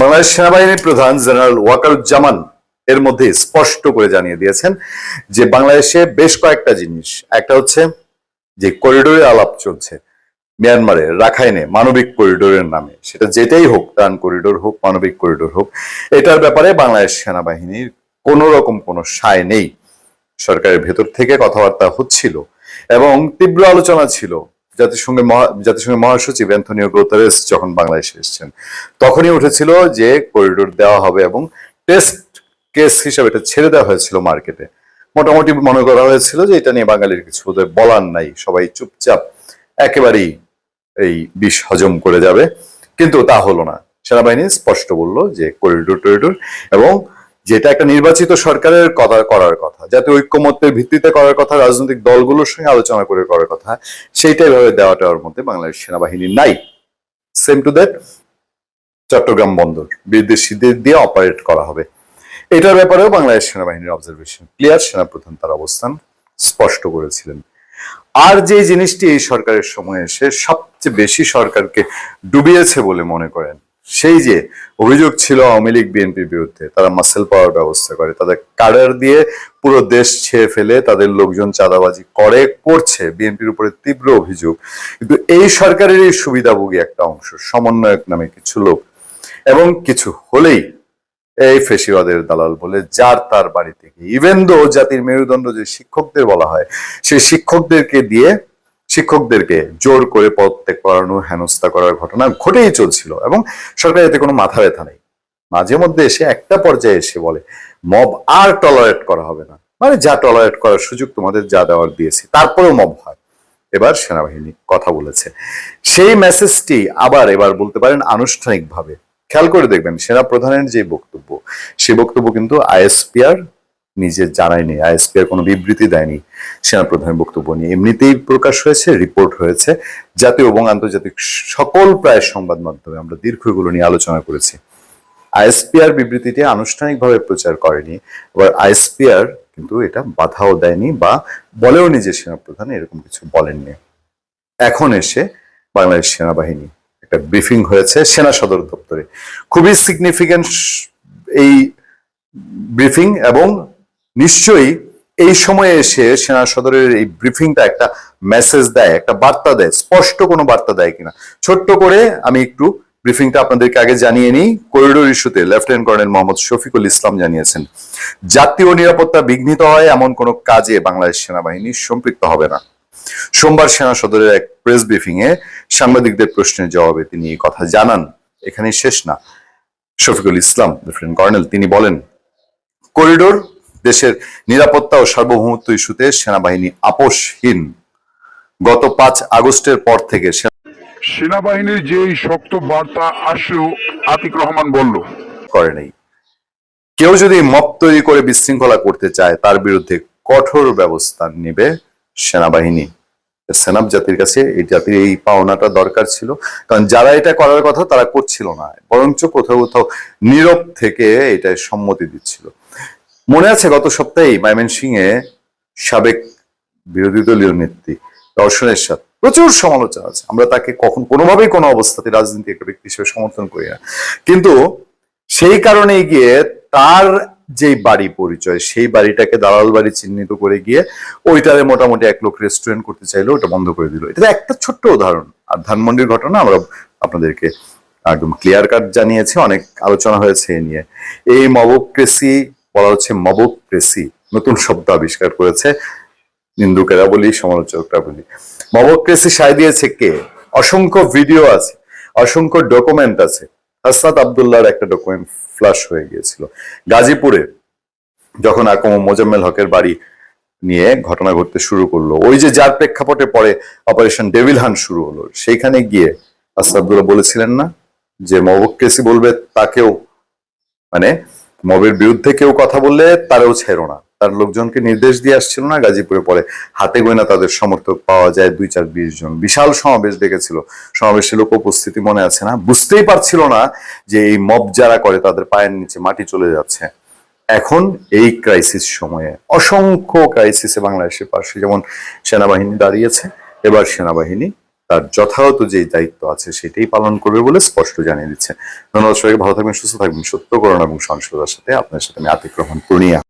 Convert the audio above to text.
বাংলাদেশ সেনাবাহিনীর প্রধান জেনারেল ওয়াকারুজ্জামান এর মধ্যে স্পষ্ট করে জানিয়ে দিয়েছেন যে বাংলাদেশে বেশ কয়েকটা জিনিস। একটা হচ্ছে যে করিডোরে আলাপ চলছে মিয়ানমারে, রাখাইনে, মানবিক করিডোরের নামে। সেটা যেটাই হোক, ত্রাণ করিডোর হোক, মানবিক করিডোর হোক, এটার ব্যাপারে বাংলাদেশ সেনাবাহিনীর কোনো রকম কোনো সায় নেই। সরকারের ভেতর থেকে কথাবার্তা হচ্ছিল এবং তীব্র আলোচনা ছিল জাতিসংঘের জাতিসংঘের মহাসচিব অ্যান্থনিও গ্রোতারেস যখন বাংলাদেশে এসেছেন, তখনই উঠেছিল যে করিডোর দেওয়া হবে এবং টেস্ট কেস হিসাবে এটা ছেড়ে দেওয়া হয়েছিল মার্কেটে মোটামুটি মনে করা হয়েছিল যে এটা নিয়ে বাঙালির কিছু বলার নাই, সবাই চুপচাপ একেবারেই এই বিষ হজম করে যাবে। কিন্তু তা হলো না। সেনাবাহিনী স্পষ্ট বলল যে করিডোর টরিডোর এবং যেটা একটা নির্বাচিত সরকারের কথা, করার কথা যাতে ঐক্যমত্যের ভিত্তিতে করার কথা, রাজনৈতিক দলগুলোর সঙ্গে আলোচনা করে করার কথা সেইটাই ভাবে দেওয়া টাওয়ার মধ্যে বাংলাদেশ সেনাবাহিনী নাই। সেম টু দ্যাট চট্টগ্রাম বন্দর, বিদেশিদের দিয়ে অপারেট করা হবে। এটার ব্যাপারেও বাংলাদেশ সেনাবাহিনীর অবজারভেশন ক্লিয়ার সেনাপ্রধান তার অবস্থান স্পষ্ট করেছিলেন। আর যে জিনিসটি এই সরকারের সময় এসে সবচেয়ে বেশি সরকারকে ডুবিয়েছে বলে মনে করেন সেই যে অভিযোগ ছিল আওয়ামী লীগ, বিএনপির বিরুদ্ধে, তারা মাসেল পাওয়ার ব্যবস্থা করে, তাদের কাডার দিয়ে পুরো দেশ ছেয়ে ফেলে তাদের লোকজন চাঁদাবাজি করে, করছে, বিএনপির উপরে তীব্র অভিযোগ। কিন্তু এই সরকারের এই সুবিধাভোগী একটা অংশ, সমন্বয়ক নামে কিছু লোক। এবং কিছু হলেই এই ফেসিবাদের দালাল বলে, যার তার বাড়ি থেকে ইভেন দো জাতির মেরুদণ্ড যে শিক্ষকদের বলা হয়, সেই শিক্ষকদেরকে দিয়ে শিক্ষকদেরকে জোর করে পদত্যাগ করানো হেনস্থা করার ঘটনা ঘটেই চলছিল এবং সরকার এতে কোনো মাথা ব্যথা নেই। মাঝে মধ্যে এসে একটা পর্যায়ে এসে বলে, মব আর টলারেট করা হবে না। মানে যা টলারেট করার সুযোগ তোমাদের যা দেওয়ার দিয়েছি, তারপরেও মব হয়। এবার সেনাবাহিনী কথা বলেছে। সেই মেসেজটি আবার এবার বলতে পারেন আনুষ্ঠানিকভাবে। খেয়াল করে দেখবেন সেনা প্রধানের যে বক্তব্য সেই বক্তব্য কিন্তু আইএসপিআর নিজে জানায়নি, আইএসপিআর কোনো বিবৃতি দেয়নি সেনা প্রধানের বক্তব্য নিয়ে। এমনিতেই প্রকাশ হয়েছে, রিপোর্ট হয়েছে, জাতীয় এবং আন্তর্জাতিক সকল প্রায় সংবাদ মাধ্যমে আমরা দীর্ঘ এগুলো নিয়ে আলোচনা করেছি। আইএসপিআর বিবৃতিটি আনুষ্ঠানিকভাবে প্রচার করেনি এবার আইএসপিআর কিন্তু এটা বাধাও দেয়নি বা বলেও নি যে সেনাপ্রধান এরকম কিছু বলেননি। এখন এসে বাংলাদেশ সেনাবাহিনী একটা ব্রিফিং হয়েছে সেনা সদর দপ্তরে। খুবই সিগনিফিক্যান্ট এই ব্রিফিং এবং নিশ্চয়ই এই সময়ে এসে সেনা সদরের এই ব্রিফিংটা একটা মেসেজ দেয়, একটা বার্তা দেয়, স্পষ্ট কোনো বার্তা দেয় কিনা। ছোট্ট করে আমি একটু ব্রিফিংটা আপনাদেরকে আগে জানিয়ে নিই। করিডোর ইস্যুতে লেফটেন্যান্ট কর্নেল মোহাম্মদ শফিকুল ইসলাম জানিয়েছেন, জাতীয় নিরাপত্তা বিঘ্নিত হয় এমন কোনো কাজে বাংলাদেশ সেনাবাহিনী সম্পৃক্ত হবে না। সোমবার সেনা সদরের এক প্রেস ব্রিফিং এ সাংবাদিকদের প্রশ্নের জবাবে তিনি এই কথা জানান। এখানেই শেষ না। শফিকুল ইসলাম লেফটেন্যান্ট কর্নেল তিনি বলেন করিডোর দেশের নিরাপত্তা ও সার্বভৌমত্ব ইস্যুতে সেনাবাহিনী আপোষহীন। গত পাঁচ আগস্টের পর থেকে সেনাবাহিনীর যে শক্ত বার্তা আসলেও আতিক রহমান বলল করে নেই। কেউ যদি মপ তৈরি করে বিশৃঙ্খলা করতে চায় তার বিরুদ্ধে কঠোর ব্যবস্থা নেবে সেনাবাহিনী। সেনাব জাতির কাছে এই জাতির এই পাওনাটা দরকার ছিল। কারণ যারা এটা করার কথা তারা করছিল না। বরঞ্চ কোথাও কোথাও নীরব থেকে এটায় সম্মতি দিচ্ছিল। মনে আছে গত সপ্তাহে ময়মনসিং এ সাবেক বিরোধী দলীয় নেত্রী দর্শনের সাথে প্রচুর সমালোচনা আছে। আমরা তাকে কখন কোনোভাবেই কোনো অবস্থাতে রাজনীতি একটা ব্যক্তি হিসেবে সমর্থন করি না। কিন্তু সেই কারণে গিয়ে তার যেই বাড়ি পরিচয়, সেই বাড়িটাকে দালাল বাড়ি চিহ্নিত করে গিয়ে ওইটারে মোটামুটি এক লোক রেস্টুরেন্ট করতে চাইলো ওটা বন্ধ করে দিল। এটা একটা ছোট্ট উদাহরণ। আর ধানমন্ডির ঘটনা আমরা আপনাদেরকে একদম ক্লিয়ার কাট জানিয়েছি। অনেক আলোচনা হয়েছে এ নিয়ে। এই মবক্রেসি বলা হচ্ছে মবক্রেসি নতুন শব্দ আবিষ্কার করেছে নিন্দুকেরা বলি সমালোচকরা বলি মবক্রেসি সায় দিয়েছে কে? অসংখ্য ভিডিও আছে, অসংখ্য ডকুমেন্ট আছে। হাসনাত আবদুল্লাহর একটা ডকুমেন্ট ফ্লাশ হয়ে গিয়েছিল। গাজীপুরে যখন আকম মোজাম্মেল হকের বাড়ি নিয়ে ঘটনা ঘটতে শুরু করল, ওই যে যার প্রেক্ষাপটে পরে অপারেশন ডেভিল হান শুরু হলো, সেইখানে গিয়ে হাসনাত আবদুল্লাহ বলেছিলেন না যে মবক্রেসি বলবে তাকেও মানে মবের বিরুদ্ধে কেউ কথা বললে তারাও ছেড়ো না। তার লোকজনকে নির্দেশ দিয়ে আসছিল না, গাজীপুরে পরে হাতে গোয়না তাদের সমর্থক পাওয়া যায় দুই চার বিশ জন। বিশাল সমাবেশ ডেকেছিল। সমাবেশে লোক উপস্থিতি মনে আছে না? বুঝতেই পারছিল না যে এই মব যারা করে তাদের পায়ের নিচে মাটি চলে যাচ্ছে। এখন এই ক্রাইসিস সময়ে অসংখ্য ক্রাইসিসে বাংলাদেশের পাশে। যেমন সেনাবাহিনী দাঁড়িয়েছে, এবার সেনাবাহিনী তার যথাযথ যে দায়িত্ব আছে সেটাই পালন করবে বলে স্পষ্ট জানিয়ে দিচ্ছে ধন্যবাদ সবাইকে, ভালো থাকবেন, সুস্থ থাকবেন। সত্য করোনা এবং সংসদার সাথে আপনার সাথে আমি আতিক্রমণ রহমান পূর্ণিয়া।